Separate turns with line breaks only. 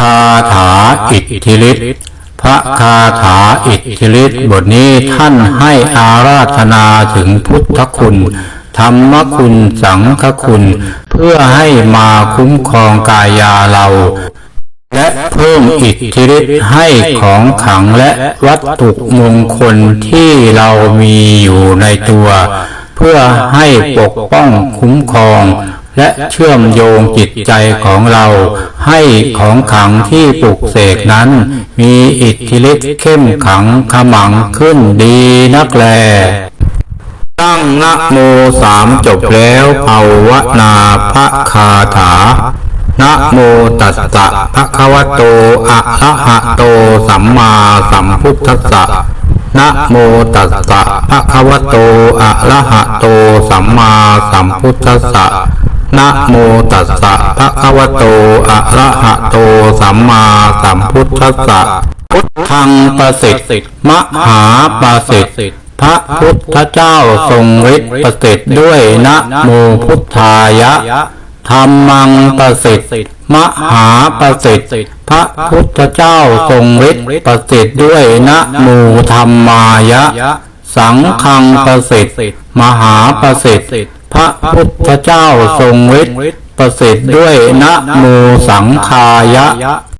คาถาอิทธิฤทธิ์พระคาถาอิทธิฤทธิ์บทนี้ท่านให้อาราธนาถึงพุทธคุณธรรมคุณสังฆคุณ เพื่อให้มาคุ้มครองกายาเรา และเพิ่มอิทธิฤทธิ์ให้ของขังและวัตถุมงคลที่เรามีอยู่ในตัว เพื่อให้ปกป้องคุ้มครอง และเชื่อมโยงจิตใจของเรา ให้ของขลังที่ปลุกเสกนั้น มีอิทธิฤทธิ์เข้มขังขมังขึ้นดีนักแล ตั้งนะโมสามจบแล้วเอาวนาพระคาถานะโมตัสสะภะคะวะโต อะระหะโต สัมมาสัมพุทธัสสะนะโมตัสสะภะคะวะโต อะระหะโต สัมมาสัมพุทธัสสะ นะโมตัสสะภะคะวะโต อะระหะโต สัมมาสัมพุทธัสสะ พุทธังประสิทธิ์ มหาประสิทธิ์พระพุทธเจ้าทรงฤทธิ์ประสิทธิ์ด้วยนะโมพุทธายะธรรมังประสิทธิ์ มหาประสิทธิ์ พระพุทธเจ้าทรงฤทธิ์ประสิทธิ์ด้วยนะโมธรรมายะ สังฆังประสิทธิ์ มหาประสิทธิ์ ระพุทธเจ้าทรงฤทธิ์ประสิทธิ์ด้วยนะโมสังคายะ